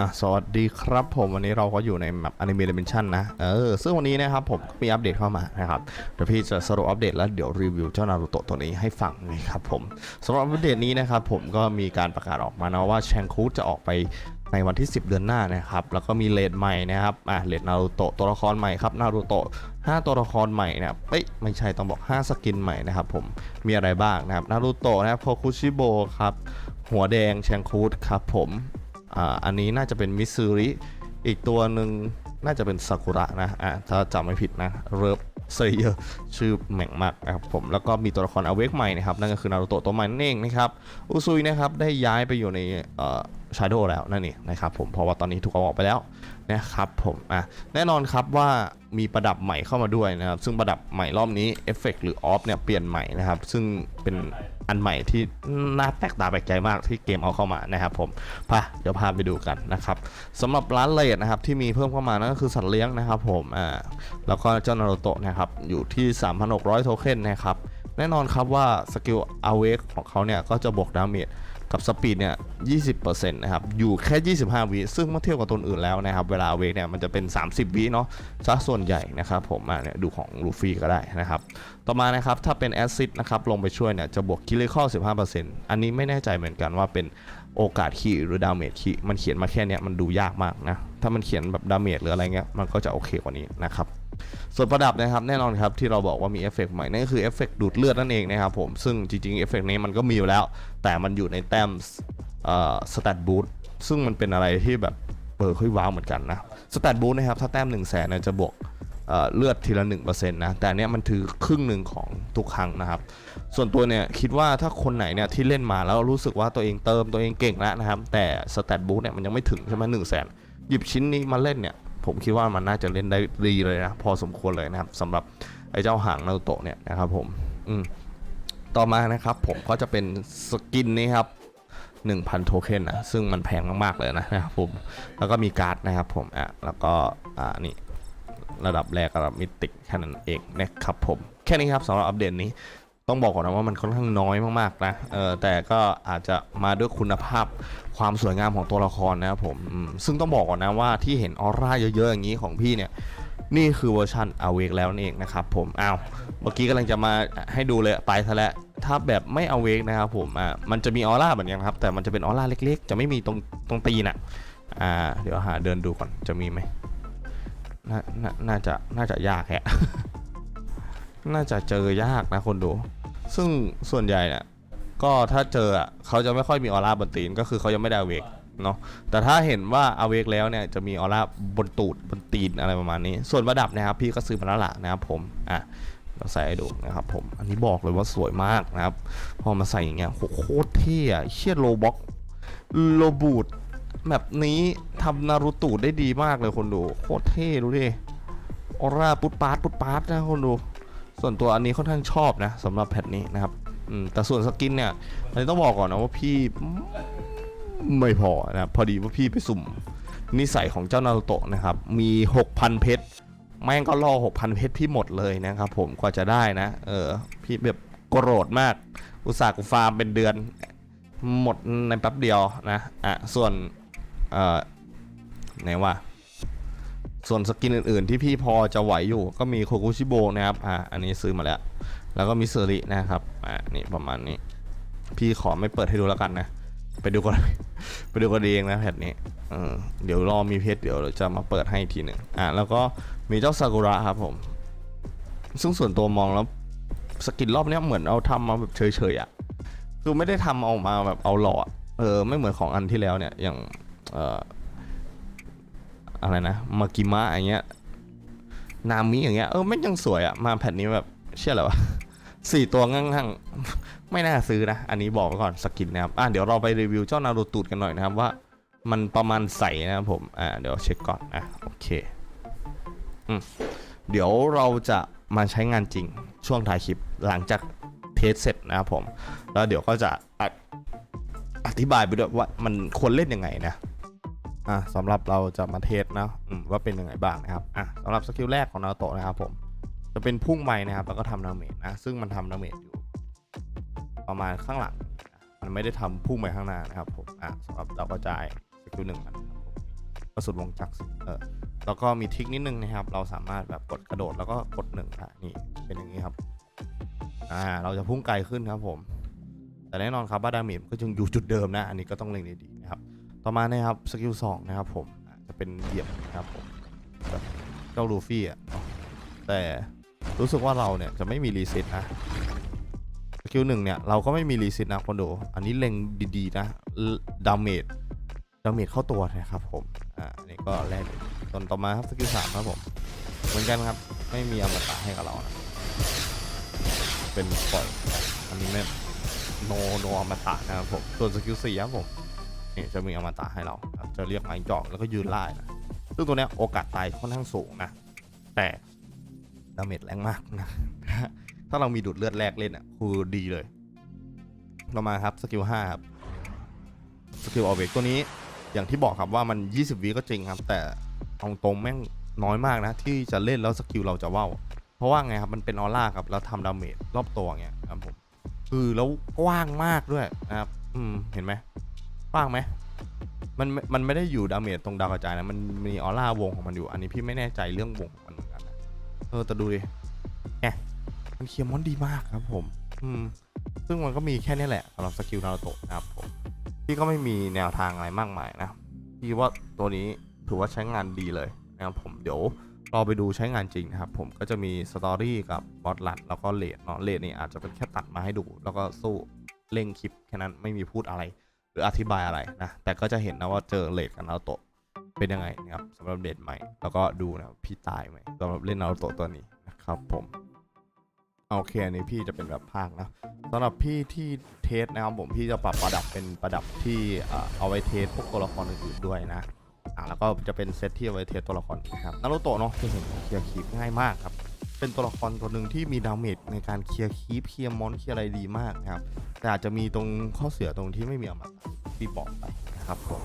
อะสวัสดีครับผมวันนี้เราก็อยู่ในแมป Anime Dimension นะเออซึ่งวันนี้นะครับผมมีอัปเดตเข้ามานะครับเดี๋ยวพี่จะสรุปอัปเดตแล้วเดี๋ยวรีวิวเจ้านารูโตะตัวนี้ให้ฟังนะครับผมสำหรับอัปเดตนี้นะครับผมก็มีการประกาศออกมานะว่าแชงคูจะออกไปในวันที่ 10 เดือนหน้านะครับ แล้วก็มีเลดใหม่นะครับ อะเลดนารูโตะตัวละครใหม่ครับ นารูโตะ5ตัวละครใหม่นะครับ เอ้ย ไม่ใช่ ต้องบอก 5 สกินใหม่นะครับผม มีอะไรบ้างนะครับ นารูโตะนะครับ โคคุชิโบครับ หัวแดงแชงคูดครับผม อ่าอันนี้น่าจะเป็นมิสซูริอีกตัวหนึ่งน่าจะเป็นซากุระนะอ่าถ้าจำไม่ผิดนะเริฟเซเยอร์ชื่อแหม่งมากนะครับผมแล้วก็มีตัวละครอเวกใหม่นะครับนั่นก็คือนารูโตะตัวใหม่นั่นเองนะครับอุซุยนะครับได้ย้ายไปอยู่ในเอ่อชาโดแล้วนั่นเองนะครับผมเพราะว่าตอนนี้ถูกเอาออกไปแล้วนะครับผมอะแน่นอนครับว่ามีประดับใหม่เข้ามาด้วยนะครับซึ่งประดับใหม่รอบนี้เอฟเฟกหรือออฟเนี่ยเปลี่ยนใหม่นะครับซึ่งเป็น อันใหม่ที่น่าแปลกตาแปลกใจมากที่เกมเอาเข้ามานะครับผมพะเดี๋ยวพาไปดูกันนะครับสำหรับร้านเลดนะครับที่มีเพิ่มเข้ามานั่นก็คือสัตว์เลี้ยงนะครับผมอ่าแล้วก็เจ้านารูโตะนะครับอยู่ที่ 3,600 โทเค็นนะครับแน่นอนครับว่าสกิลอเวกของเขาเนี่ยก็จะบวกดาเมจ กับสปีดเนี่ย 20%นะครับ อยู่แค่ 25 วิ ซึ่งเมื่อเทียบกับตัวอื่นแล้วนะครับ เวลาเวกเนี่ยมันจะเป็น 30 วิเนาะซะส่วนใหญ่นะครับผมอะเนี่ยดูของลูฟี่ก็ได้นะครับ ต่อมานะครับ ถ้าเป็นแอซิดนะครับ ลงไปช่วยเนี่ยจะบวกคิลิคอล15%อันนี้ไม่แน่ใจเหมือนกันว่าเป็น โอกาสคีย์หรือดาเมจคีย์มันเขียนมาแค่เนี้ยมันดูยากมากนะ ถ้ามันเขียนแบบดาเมจหรืออะไรเงี้ยมันก็จะโอเคกว่านี้นะครับส่วนประดับนะครับแน่นอนครับที่เราบอกว่ามีเอฟเฟกต์ใหม่นั่นก็คือเอฟเฟกต์ดูดเลือดนั่นเองนะครับผมซึ่งจริงๆเอฟเฟกต์นี้มันก็มีอยู่แล้ว แต่มันอยู่ในแต้มสแตทบูทซึ่งมันเป็นอะไรที่แบบเปิดค่อยว้าวเหมือนกันนะสแตทบูทนะครับถ้าแต้ม1นึ่งแสนจะบวก เลือดทีละ1%นะแต่อันเนี้ยมันถือครึ่งหนึ่งของทุกครั้งนะครับ ส่วนตัวเนี่ยคิดว่าถ้าคนไหนเนี่ยที่เล่นมาแล้วรู้สึกว่าตัวเองเติมตัวเองเก่งแล้วนะครับ แต่สแตทบูทเนี่ยมันยังไม่ถึงใช่ไหมหนึ่งแสนหยิบชิ้นนี้มาเล่นเนี่ยผมคิดว่ามันน่าจะเล่นได้ดีเลยนะพอสมควรเลยนะครับสำหรับไอ้เจ้าหางนาโตะเนี่ยนะครับผมอืมต่อมานะครับผมก็จะเป็นสกินนี้ครับ1,000 โทเค็นนะซึ่งมันแพงมาก ๆ เลยนะนะครับผมแล้วก็มีการ์ดนะครับผมอะแล้วก็อ่านี่ ระดับแรกระดับมิติแค่นั้นเองนะครับผม แค่นี้ครับสำหรับอัปเดตนี้ต้องบอกก่อนนะว่ามันค่อนข้างน้อยมากๆนะเออแต่ก็อาจจะมาด้วยคุณภาพความสวยงามของตัวละครนะครับผมซึ่งต้องบอกก่อนนะว่าที่เห็นออร่าเยอะๆอย่างนี้ของพี่เนี่ยนี่คือเวอร์ชันอเวกแล้วนั่เองนะครับผมอ้าวเมื่อกี้กำลังจะมาให้ดูเลยไปซะแล้วถ้าแบบไม่อเวกนะครับผมอ่ามันจะมีออร่าเหมือนกันครับแต่มันจะเป็นออร่าเล็กๆ จะไม่มีตรงตรงตีนอะอ่าเดี๋ยวหาเดินดูก่อนจะมีไหม นาน่าน่าจะน่าจะยากแฮะ น่าจะเจอยากนะคนดู ซึ่งส่วนใหญ่เนี่ยก็ถ้าเจออะเขาจะไม่ค่อยมีออร่าบนตีนก็คือเขายังไม่ได้อเวกเนาะแต่ถ้าเห็นว่าอเวกแล้วเนี่ยจะมีออร่าบนตูดบนตีนอะไรประมาณนี้ ส่วนประดับนะครับพี่ก็ซื้อมาแล้วล่ะนะครับผมอะเราใส่ให้ดูนะครับผมอันนี้บอกเลยว่าสวยมากนะครับ พอมาใส่อย่างเงี้ยโหโคตรเท่อะเชียโลบ็อกโลบูด แบบนี้ทำนารูตูได้ดีมากเลยคนดู โคตรเท่ดูดิออร่าปุ๊ดปาร์ตปุ๊ดปาร์ตนะคนดู ส่วนตัวอันนี้ค่อนข้างชอบนะสำหรับแพทนี้นะครับแต่ส่วนสกินเนี่ยอันนี้ต้องบอกก่อนนะว่าพี่ไม่พอนะพอดีว่าพี่ไปสุ่มนิสัยของเจ้านารูโตะนะครับ มี 6,000 เพชรแม่งก็ล่อ 6,000 เพชรพี่หมดเลยนะครับผมกว่าจะได้นะ เออ พี่แบบโกรธมาก อุตส่าห์กูฟาร์มเป็นเดือน หมดในแป๊บเดียวนะ อะ ส่วน เอ่อไหนว่าส่วนสกินอื่น ๆ ที่พี่พอจะไหวอยู่ก็มีโคคุชิโบนะครับอ่าอันนี้ซื้อมาแล้ว แล้วก็มิเซอรินะครับอ่านี่ประมาณนี้ พี่ขอไม่เปิดให้ดูแล้วกันนะ ไปดูกันไปดูกันเองนะแพทนี้เออเดี๋ยวรอมีเพจเดี๋ยวจะมาเปิดให้อีกทีหนึ่งอ่าแล้วก็มีเจ้าซากุระครับผม ซึ่งส่วนตัวมองแล้วสกินรอบนี้เหมือนเอาทำมาแบบเฉยๆอะคือไม่ได้ทำออกมาแบบเอาหล่อเออไม่เหมือนของอันที่แล้วเนี่ยอย่าง อะไรนะมากิมะอย่างเงี้ยนามิอย่างเงี้ยเออไม่ยังสวยอะมาแผ่นนี้แบบเชื่ออะไรวะสี่ตัวงั่งๆ ไม่น่าซื้อนะ อันนี้บอกไว้ก่อนสกินนะครับอะเดี๋ยวเราไปรีวิวเจ้านารูตูดกันหน่อยนะครับว่า มันประมาณใสนะครับผมอ่าเดี๋ยวเช็คก่อนอะโอเคอืมเดี๋ยวเราจะมาใช้งานจริงช่วงท้ายคลิปหลังจากเทสเสร็จนะครับผม แล้วเดี๋ยวก็จะออธิบายไปด้วยว่ามันควรเล่นยังไงนะ อะสำหรับเราจะมาเทสนะว่าเป็นยังไงบ้างนะครับอะสำหรับสกิลแรกของนาโตะนะครับผมจะเป็นพุ่งไปนะครับ แล้วก็ทำดาเมจนะซึ่งมันทำดาเมจอยู่ ประมาณข้างหลัง มันไม่ได้ทำพุ่งไปข้างหน้านะครับผมอะสำหรับเราก็จ่ายสกิลหนึ่งอันนะครับผมระสุนวงจักรเออแล้วก็มีทิกนิดนึงนะครับ เราสามารถแบบกดกระโดดแล้วก็กดหนึ่งอะนี่เป็นอย่างนี้ครับอ่าเราจะพุ่งไกลขึ้นครับผม แต่แน่นอนครับว่าดาเมจก็ยังอยู่จุดเดิมนะ อันนี้ก็ต้องเล็งดีๆนะครับ ต่อมานะครับสกิลสองนะครับผมจะเป็นเหยียบนะครับผมแบบเจ้าลูฟี่อะเนาะแต่รู้สึกว่าเราเนี่ยจะไม่มีรีเซ็ตนะสกิลหนึ่งเนี่ยเราก็ไม่มีรีเซ็ตนะคนดูอันนี้เล็งดีๆนะดาเมจดาเมจเข้าตัวนะครับผมอ่าอันนี้ก็แรกตอนต่อมาครับสกิลสามครับผมเหมือนกันครับไม่มีอมตะให้กับเรานะเป็นปล่อยอันนี้ไม่โนโนอมตะนะครับผมส่วนสกิลสี่ครับผม นี่จะมีอมตะให้เราจะเรียกไม้จอกแล้วก็ยืนไล่นะซึ่งตัวเนี้ยโอกาสตายค่อนข้างสูงนะ แต่ดาเมจแรงมากนะถ้าเรามีดูดเลือดแรกเล่นอะคือดีเลย เรามาครับสกิล5ครับสกิลออเวกตัวนี้อย่างที่บอกครับว่ามัน 20 วิก็จริงครับ แต่เอาตรงแม่งน้อยมากนะ ที่จะเล่นแล้วสกิลเราจะว่าวเพราะว่าไงครับมันเป็นออร่าครับแล้วทำดาเมจรอบตัวเงี้ยครับผมคือแล้วกว้างมากด้วยนะครับ อืมเห็นไหม ว้างไหมมันมันไม่ได้อยู่ดาเมจตรงดาวกระจายนะ มันมีออร่าวงของมันอยู่ อันนี้พี่ไม่แน่ใจเรื่องวงของมันเหมือนกันนะเออแต่ดูดิแหมมันเคลียร์มอนดีมากครับผม อืม ซึ่งมันก็มีแค่นี้แหละสำหรับสกิลนาโตะนะครับผมพี่ก็ไม่มีแนวทางอะไรมากมายนะพี่ว่าตัวนี้ถือว่าใช้งานดีเลยนะครับผมเดี๋ยวรอไปดูใช้งานจริงนะครับผมก็จะมีสตอรี่กับบอสลัดแล้วก็เลดเนาะเลดนี่อาจจะเป็นแค่ตัดมาให้ดู แล้วก็สู้เล่งคลิปแค่นั้นไม่มีพูดอะไร หรืออธิบายอะไรนะ แต่ก็จะเห็นนะว่าเจอเลดกับนารูโตะเป็นยังไงนะครับสำหรับเดทใหม่ แล้วก็ดูนะพี่ตายไหมสำหรับเล่นนารูโตะตัวนี้นะครับผมโอเคอันนี้พี่จะเป็นแบบภาคนะสำหรับพี่ที่เทสนะครับผมพี่จะปรับประดับเป็นประดับที่เอาไว้เทสพวกตัวละครอื่นๆด้วยนะอะแล้วก็จะเป็นเซตที่เอาไว้เทสตัวละครนะครับนารูโตะเนาะที่เห็นเคลียร์คีปง่ายมากครับ เป็นตัวละครตัวหนึ่งที่มีดาเมจในการเคลียร์คีปเคลียร์มอนเคลียร์อะไรดีมากนะครับ แต่อาจจะมีตรงข้อเสียตรงที่ไม่มีอมตะที่บอกไปนะครับผม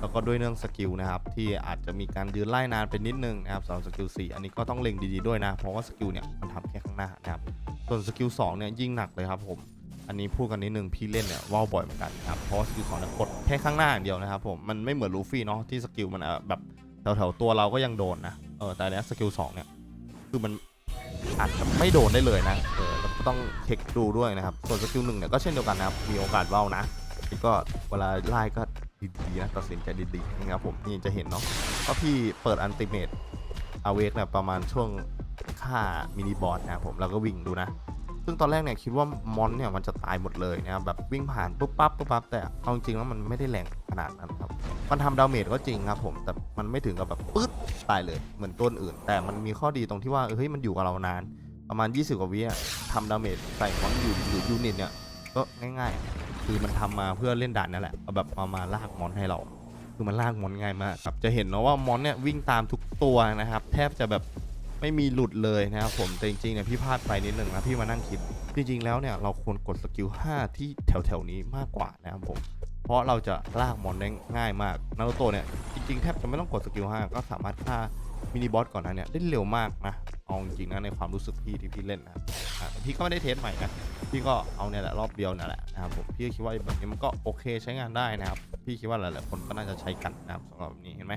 แล้วก็ด้วยเรื่องสกิลนะครับที่อาจจะมีการยืนไล่นานเป็นนิดนึงนะครับสำหรับสกิล4อันนี้ก็ต้องเล็งดีๆด้วยนะ เพราะว่าสกิลเนี่ยมันทำแค่ข้างหน้านะครับส่วนสกิล2เนี่ยยิ่งหนักเลยครับผมอันนี้พูดกันนิดนึงพี่เล่นเนี่ยว่าวบ่อยเหมือนกันนะครับเพราะว่าสกิลสองเนี่ยกดแค่ข้างหน้าอย่างเดียวนะครับผมมันไม่เหมือนลูฟี่เนาะที่สกิลมันแบบแถวๆตัวเราก็ยังโดนนะเออแต่เนี้ยสกิลสองเนี่ยคือมัน อาจจะไม่โดนได้เลยนะเออแล้วก็ต้องเช็คดูด้วยนะครับ ส่วนสกิลหนึ่งเนี่ยก็เช่นเดียวกันนะครับ มีโอกาสว่าวนะนี่ก็เวลาไล่ก็ดีๆนะตัดสินใจดีๆนะครับผมนี่จะเห็นเนาะก็พี่เปิดอันติเมตอาเวกเนี่ยประมาณช่วงค่ามินิบอสนะครับผมแล้วก็วิ่งดูนะ ซึ่งตอนแรกเนี่ยคิดว่ามอนเนี่ยมันจะตายหมดเลยนะครับแบบวิ่งผ่านปุ๊บปั๊บปุ๊บปั๊บแต่เอาจริงแล้วมันไม่ได้แรงขนาดนั้นครับมันทำดาเมจก็จริงครับผมแต่มันไม่ถึงกับแบบปึ๊ดตายเลยเหมือนตัวอื่น แต่มันมีข้อดีตรงที่ว่าเฮ้ยมันอยู่กับเรานานประมาณ 20 กว่าวิทำดาเมจใส่มอนอยู่หรือยูนิตเนี่ยก็ง่ายๆ คือมันทำมาเพื่อเล่นด่านนั่นแหละแบบเอามาลากมอนให้เรา คือมันลากมอนง่ายมากครับจะเห็นเนาะว่ามอนเนี่ยวิ่งตามทุกตัวนะครับ แทบจะแบบ ไม่มีหลุดเลยนะครับผมแต่จริงๆเนี่ยพี่พลาดไปนิดหนึ่งนะพี่มานั่งคิด จริงๆแล้วเนี่ยเราควรกดสกิล 5 ที่แถวๆนี้มากกว่านะครับผม เพราะเราจะลากมอนได้ง่ายมากนารูโตะเนี่ยจริงๆแทบจะไม่ต้องกดสกิล 5 ก็สามารถฆ่ามินิบอสก่อนหนะเนี่ยได้เร็วมากนะเอาจริงๆนะในความรู้สึกพี่ที่พี่เล่นนะพี่ก็ไม่ได้เทสใหม่นะพี่ก็เอาเนี่ยแหละรอบเดียวนั่นแหละนะครับผมพี่ก็คิดว่าแบบนี้มันก็โอเคใช้งานได้นะครับ พี่คิดว่าหลายๆคนก็น่าจะใช้กันนะครับสำหรับแบบนี้เห็นไหม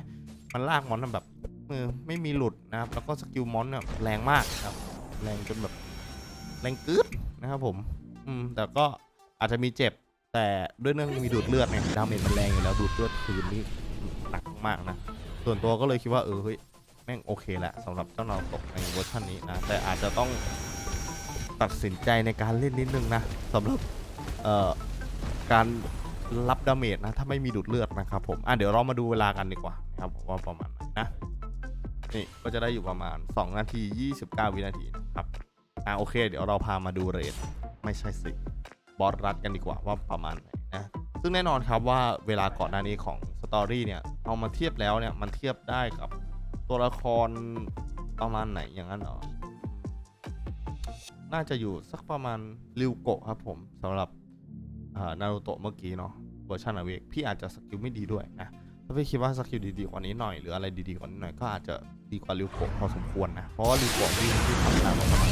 มันลากมอนมันแบบ เออไม่มีหลุดนะครับ แล้วก็สกิลมอนเนี่ยแรงมากครับ แรงจนแบบแรงกึ๊ดนะครับผม อืม แต่ก็อาจจะมีเจ็บ แต่ด้วยเรื่องมีดูดเลือดเนี่ยดาเมจมันแรงอยู่แล้วดูดเลือดคืนนี่หนักมากนะ ส่วนตัวก็เลยคิดว่าเออเฮ้ยแม่งโอเคแหละสำหรับเจ้านาตะในเวอร์ชันนี้นะ แต่อาจจะต้องตัดสินใจในการเล่นนิดนึงนะสำหรับเอ่อการรับดาเมจนะ ถ้าไม่มีดูดเลือดนะครับผม อะเดี๋ยวเรามาดูเวลากันดีกว่านะครับว่าประมาณไหนนะ นี่ก็จะได้อยู่ประมาณ 2 นาที 29 วินาทีนะครับ อะโอเค เดี๋ยวเราพามาดูเรทไม่ใช่สิ บอสรัดกันดีกว่าว่าประมาณไหนนะ ซึ่งแน่นอนครับว่าเวลาก่อนหน้านี้ของสตอรี่เนี่ย เอามาเทียบแล้วเนี่ย มันเทียบได้กับตัวละครประมาณไหนอย่างนั้นเหรอ น่าจะอยู่สักประมาณริวโกะครับผมสำหรับนารูโตะเมื่อกี้เนาะเวอร์ชันอเวกพี่อาจจะสกิลไม่ดีด้วยนะาพี่คิดว่าสกิลดีๆกว่านี้หน่อยหรืออะไรดีๆกว่านี้หน่อยก็อาจจะดีกว่าริวโกะพอสมควรนะเพราะว่าริวโกะวิ่ที่ทำตามประมาณ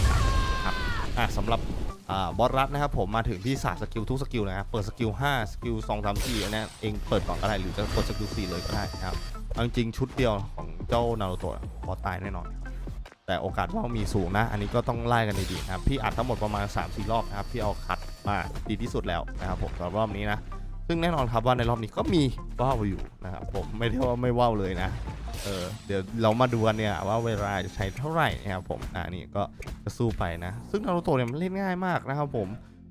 ครับอะสำหรับอ่าบอสรัดนะครับผมมาถึงที่ศาสกิลทุกสกิลนะครับเปิดสกิล5สกิล2 3 4อันนี้เองเปิดก่อนก็ได้หรือจะกดสกิล4เลยก็ได้นะครับเอาจริงๆชุดเดียวของเจ้านารูโตะพอตายแน่นอนแต่โอกาสว่ามีสูงนะ อันนี้ก็ต้องไล่กันดีๆนะครับพี่อัดทั้งหมดประมาณ3-4รอบนะครับที่เอาคัดมาดีที่สุดแล้วนะครับผมสำหรับรอบนี้นะ ซึ่งแน่นอนครับว่าในรอบนี้ก็มีว่าวอยู่นะครับผมไม่ได้ว่าไม่ว่าวเลยนะเออเดี๋ยวเรามาดูกันเนี่ยว่าเวลาจะใช้เท่าไหร่นะครับผมอ่านี่ก็จะสู้ไปนะ ซึ่งนารูโตะเนี่ยมันเล่นง่ายมากนะครับผม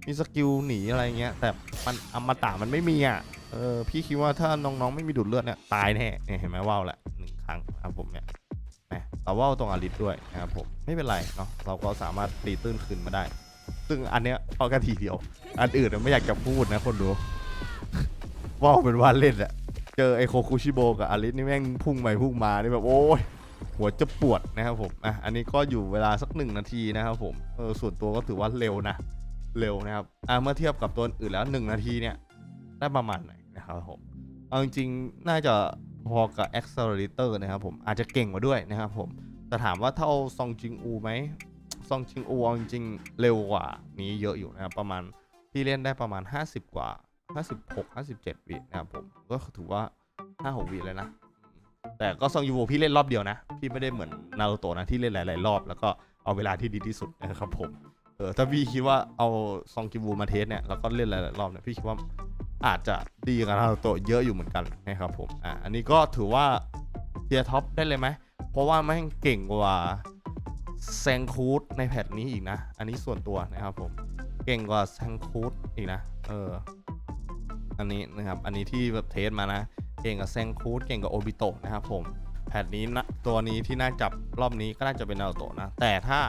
มีสกิลหนีอะไรเงี้ยแต่มันอมตะมันไม่มีอะเออพี่คิดว่าถ้าน้องๆไม่มีดูดเลือดเนี่ยตายแน่เนี่ยเห็นไหมว่าวแหละหนึ่งครั้งนะครับผมเนี่ยนะแต่ว่าวตรงอาริสด้วยนะครับผมไม่เป็นไรเนาะเราก็สามารถตีตื้นคืนมาได้ ซึ่งอันเนี้ยพอแค่ทีเดียว อันอื่นไม่อยากจะพูดนะคนดู ว่าวเป็นว่าเล่นอะเจอไอโคคุชิโบกับอาริสนี่แม่งพุ่งไปพุ่งมานี่แบบโอ้ยหัวจะปวดนะครับผมอะอันนี้ก็อยู่เวลาสักหนึ่งนาทีนะครับผมเออส่วนตัวก็ถือว่าเร็วนะ เร็วนะครับอะเมื่อเทียบกับตัวอื่นแล้วหนึ่งนาทีเนี่ย ได้ประมาณไหนนะครับผมเอาจริงๆน่าจะพอกับ Accelerator นะครับผมอาจจะเก่งกว่าด้วยนะครับผมแต่ถามว่าเท่าซองจิงอูไหมซองจิงอูเอาจริงๆเร็วกว่านี้เยอะอยู่นะครับประมาณพี่เล่นได้ประมาณ 50 กว่า 56 57วินะครับผมก็ถือว่า 5-6วิเลยนะ แต่ก็ซองยูโวพี่เล่นรอบเดียวนะ พี่ไม่ได้เหมือนนารูโตะนะที่เล่นหลาย ๆ รอบ แล้วก็เอาเวลาที่ดีที่สุดนะครับผมเออถ้าพี่คิดว่าเอาซองกิวูมาเทสเนี่ยแล้วก็เล่นหลาย ๆ รอบเนี่ยพี่คิดว่าอาจจะดีกับนารูโตะเยอะอยู่เหมือนกันนะครับผมอะอันนี้ก็ถือว่าเทียท็อปได้เลยไหมเพราะว่าแม่งเก่งกว่าแซงคูดในแพทนี้อีกนะ อันนี้ส่วนตัวนะครับผม เก่งกว่าแซงคูดอีกนะ เออ อันนี้นะครับ อันนี้ที่แบบเทสมานะ เก่งกับแซงคูดเก่งกับโอบิโตะนะครับผม แพทนี้นะตัวนี้ที่น่าจับรอบนี้ก็น่าจะเป็นนาโตะนะ แต่ถ้า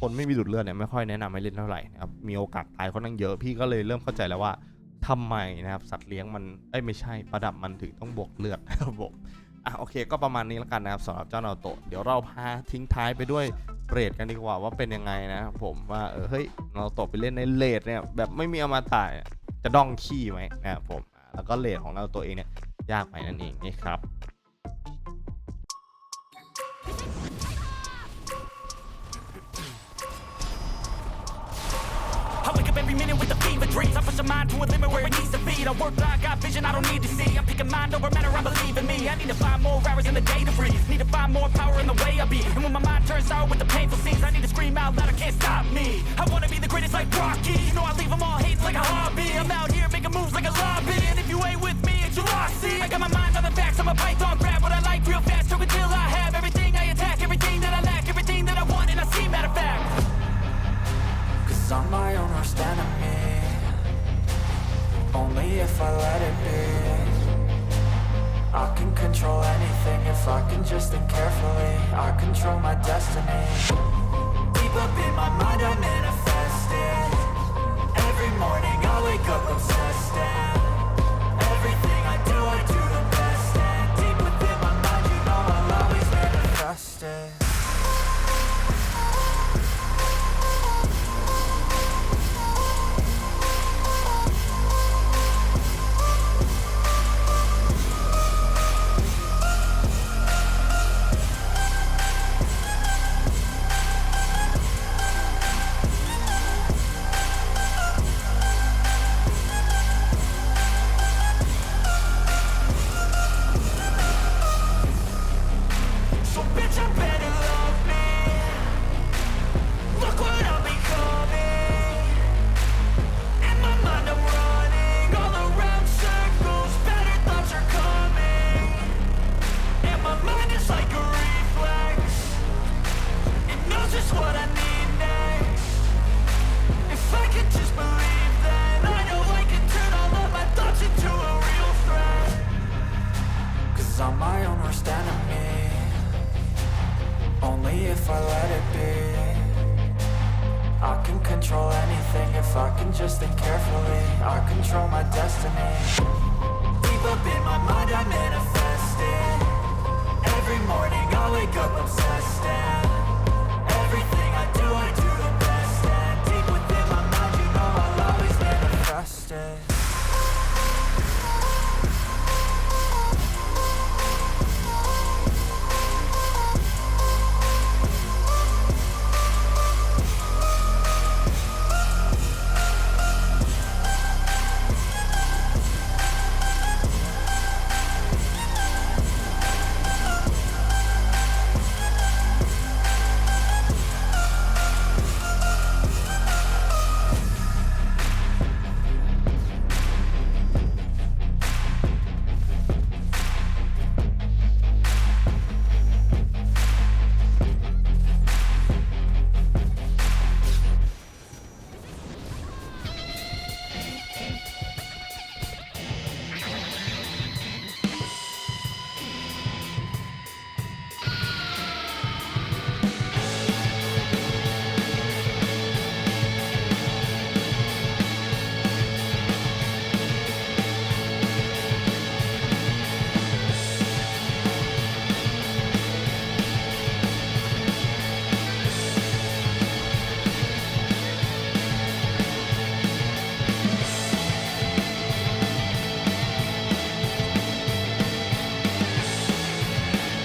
คนไม่มีดูดเลือดเนี่ยไม่ค่อยแนะนำให้เล่นเท่าไหร่นะครับ มีโอกาสตายค่อนข้างเยอะ พี่ก็เลยเริ่มเข้าใจแล้วว่าทำไมนะครับสัตว์เลี้ยงมันเอ้ยไม่ใช่ประดับมันถึงต้องบวกเลือดนะครับผมอะโอเคก็ประมาณนี้แล้วกันนะครับสำหรับเจ้านาโตะเดี๋ยวเราพาทิ้งท้ายไปด้วยเรทกันดีกว่าว่าเป็นยังไงนะครับผมว่าเออเฮ้ยนาโตะไปเล่นในเรทเนี่ยแบบไม่มีอมตะเนี่ย จะด้องขี้ไหมนะครับผมแล้วก็เรทของนารูโตะเองเนี่ยยากไปนั่นเองนี่ครับ Got more power in the way I be. And when my mind turns sour with the painful scenes, I need to scream out loud, I can't stop me. I wanna be the greatest like Rocky. You know I leave them all hating like a hobby. I'm out here making moves like a lobby. And if you ain't with me, it's your loss. See, I got my mind on the facts. I'm a python, grab what I like real fast. Choke until I have everything I attack, everything that I lack, everything that I want, and I see. Matter of fact. Cause I'm my own worst enemy Only if I let it be I can control anything if I can just think carefully. I control my destiny. Deep up in my mind I manifest it Every morning I wake up obsessed. And Everything I do I do the best. And deep within my mind you know I'll always manifest it